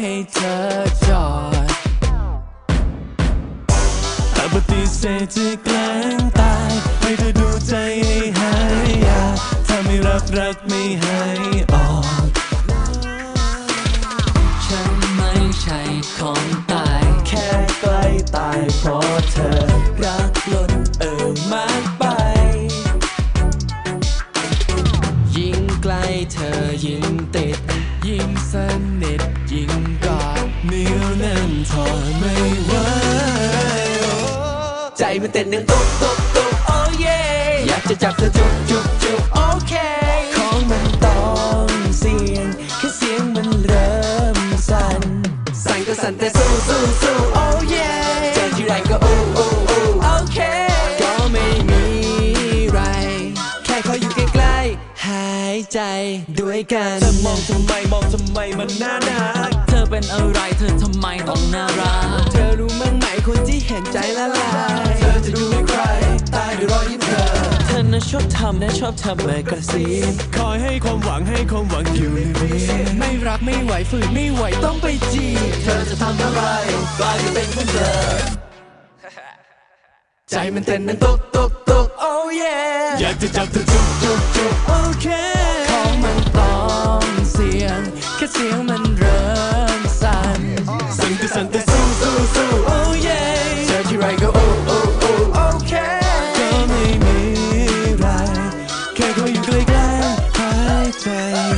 ให้เธอจอดแต่ปฏิเสธจะแกล้งตายให้เธอดูใจให้หายอยากถ้าไม่รักรักไม่ให้ออกฉันไม่ใช่ของตาย แค่ใกล้ตายเพราะ เต้นหนึ่งตุ๊บตุ๊บตุ๊บโอ้เย่อยากจะจับเธอจุบจุบจุบโอเค ของมันต้องเสียงแค่เสียงมันเริ่มสั่น สั่นก็สั่นแต่สู้สู้สู้โอ้เย่ ใจด้วยกันเธอมองทำไมมองทำไมมันน่ารักเธอเป็นอะไรเธอทำไมต้องน่ารักเธอรู้มั้งไหมคนที่เห็นใจละลายเธอจะดูให้ใครตายด้วยรอยยิ้มเธอเธอน่ะชอบทำนะชอบทำเลยกระซิบคอยให้ความหวังให้ความหวังอยู่ในนี้ไม่รักไม่ไหวฝืนไม่ไหวต้องไปจีบเธอจะทำอะไรกลายเป็นคนเดิมใจมันเต้นนั้นตุกตุกตุก oh yeah อยากจะจับเธอจุกจุกจุกโอเคของมันต้องเสียง แค่เสียงมันเริ่มสั่นสั่นก็สั่นแต่สู้สู้สู้ oh yeah เจอที่ไรก็ oh oh oh โอเคก็ไม่มีไร แค่เขาอยู่ใกล้ๆหายใจ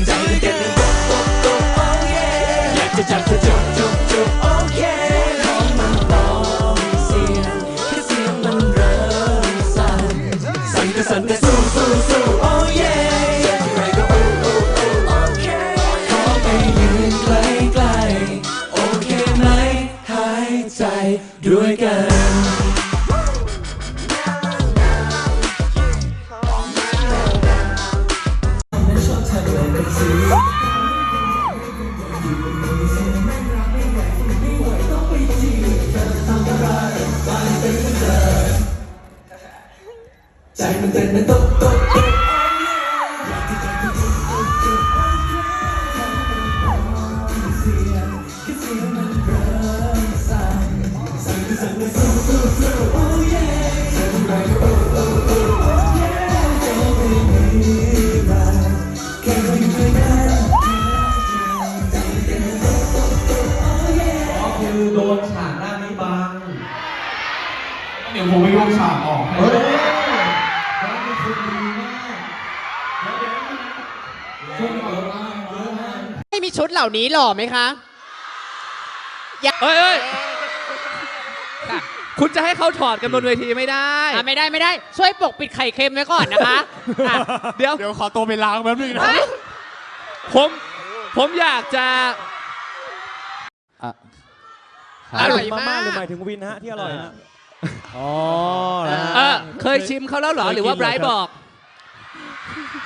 ใจมันเต้นนั้นตุกตุกตุก oh yeah อยากจะจับเธอ เต้นนั้นตุ๊บตุ๊บตุ๊บคือโดนฉากด้านนี้บัง เดี๋ยวผมไปยกฉากออกให้ คนดีมากแล้วเดี๋ยวช่วยเยอะมากเยอะมากไม่มีชุดเหล่านี้หล่อไหมคะเฮ้ยเฮ้ยคุณจะให้เขาถอดกันบนเวทีไม่ได้ อะไม่ได้ไม่ได้ ช่วยปกปิดไข่เค็มไว้ก่อนนะคะอะเดี๋ยว เดี๋ยวขอตัวไปล้างแป๊บนึงนะ ผมผมอยากจะ อร่อยมามากหรือหมายถึงวินฮะที่อร่อยฮะอ๋อเออเค ยชิมเขาแล้วเหรอ หรือว่าไบรท์บอก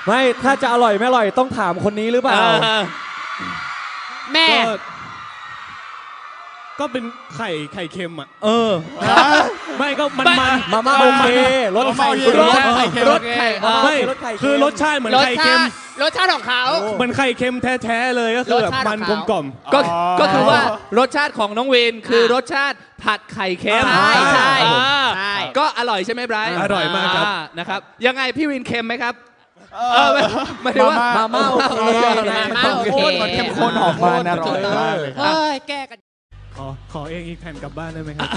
ไม่ถ้าจะอร่อยไม่อร่อยต้องถามคนนี้หรือเปล่าเออแม่ ก็ก็เป็นไข่ไข่เค็มอะ เออ ไม่ก็มันมัน มาม่าโอเครสไข่รสไข่เค็มรสไข่มาม่าไม่รสไข่เค็มคือรสชาติเหมือนรสไข่ชาเค็มติ รสชาติของเขา เหมือนไข่เค็มแท้ๆเลยก็คือแบบรสชาติมันของกลเขามกล่อม ก็ก็คือว่ารสชาติของน้องวินคือรสชาติผัดไข่เค็มใช่ใช่อ่าใช่ ก็อร่อยใช่ไหมไบรท์อร่อยมากครับอ่นะครับ ยังไงพี่วินเค็มไหมครับเออไม่ไม่ได้ว่ามาม่าโอเคมาม่าโอเคโคตรเข้มข้นออกมาอร่อยมากเลยเฮ้ยแก้กันขอขอเองอีกแผ่นกลับบ้านได้ไหมครับ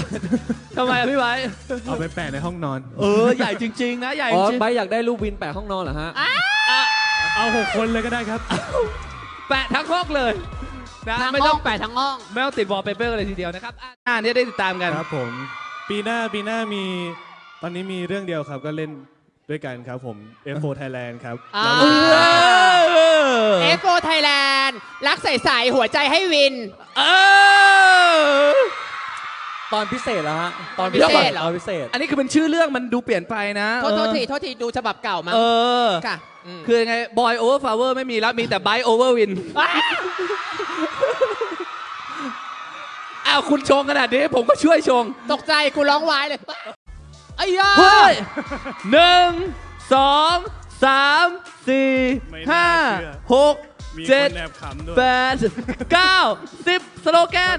ทำไมอะพี่ไว้เอาไปแปะในห้องนอน เออใหญ่จริง ๆ นะใหญ่อ๋อจริงใบอยากได้รูปวินแปะห้องนอนเหรอฮะ เอาหกคนเลยก็ได้ครับ แปะทั้งห้องเลยนะทั้งไม่ห้ต้อองงแปะทั้งห้อง ไม่ต้องติดวอลเปเปอร์เลยทีเดียวนะครับอะอ่านนี้ได้ติดตามกันครับผม ปีหน้าปีหน้ามีตอนนี้มีเรื่องเดียวครับก็เล่นด้วยกันครับผม F4 Thailand ครับอ่า แล้วเออ F4 Thailand รักใสๆหัวใจให้วิน เออ ตอนพิเศษแล้วฮะตอนพิเศษเหรอ ตอนพิเศษ อันนี้คือเป็นชื่อเรื่องมันดูเปลี่ยนไปนะโทษโทษทีโทษทีดูฉบับเก่ามาเออค่ะมคือยังไง Boy Over Flower ไม่มีแล้วมีแต่ Bite Over Win อ้าวคุณชงขนาดนี้ผมก็ช่วยชง ตกใจกูร้องวายเลยไอ้ยาเฮ้ยหนึ่งสองสามสี่ไม่น่าห้าเชื่อหกมีเจ็คดนแอบขำด้วยแปดเก้าสิบสโลแกน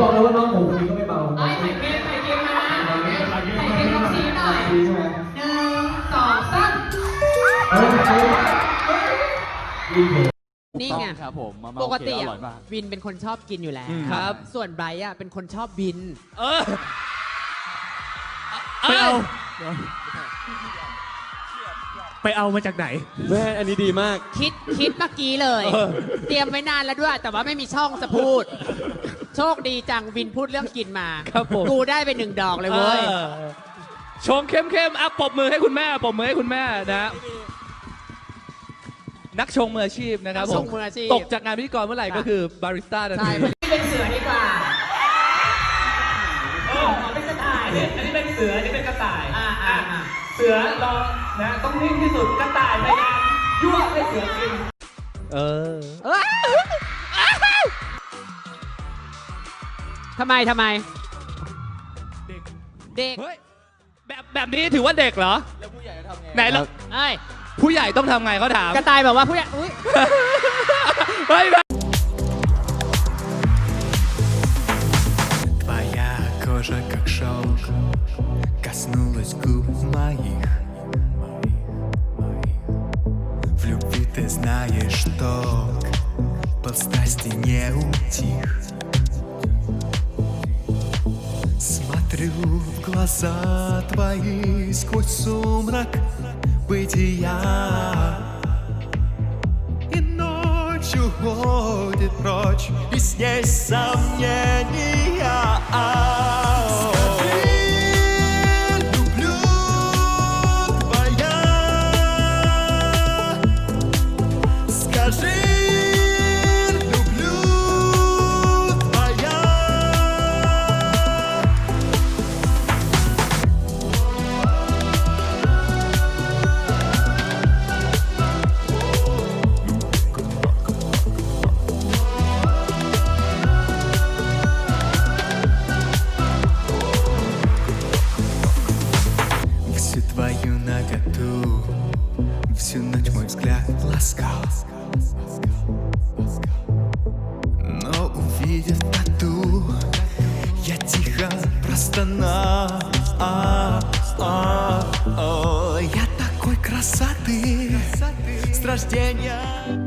บอกเลยว่าน้องผมคนนี้ก็ไม่เบาไอ้ไข่เค็มไข่เค็มมานะไข่เค็มไข่เค็มลองชี้หน่อยดีใช่ไหมหนึ่งสองสามนี่ไงครับผมปกติอะวินเป็นคนชอบกินอยู่แล้วครับ ส่วนไบร์อะเป็นคนชอบบิน เออไปเอาไปเอามาจากไหนแม่อันนี้ดีมาก คิดคิดเมื่อกี้เลย เตรียมไว้นานแล้วด้วย แต่ว่าไม่มีช่องจะพูด โชคดีจังวินพูดเรื่องกินมาครับผม กูได้ไปหนึ่งดอกเลยเว้ย ออชงเข้มๆอะปรบมือให้คุณแม่ปรบมือให้คุณแม่นะนักชงมืออาชีพนะครับนักผชมงมืออาชีพตกจากงานพิธีกรเมื่อไหร่ก็คือบาริสต้าทันใช่ทีมันเป็นเสือดีกว่าเป็นกระต่ายเนี่ยอันนี้เป็นเสืออันนี้เป็นกระต่ายอ่าอ่าอ่าเสือรอนะต้องนิ่งที่สุดกระต่ายพยายามยั่วให้เสือกิน เออ ทำไมทำไม เด็กเด็กเฮ้ยแบบแบบนี้ถือว่าเด็กเหรอ แล้วผู้ใหญ่ทำไงไหนแล้วเอ้ยผู้ใหญ่ต้องทำไงเขาถามกระต่ายบอกว่าผู้ใหญ่อุ๊ยเฮ้ย Смотрю в глаза твои Сквозь сумрак бытия и ночь уходит прочь, и с ней сомнения. Скажи, Увидев тату Я тихо простонал. А, а, о, Я такой красоты С рождения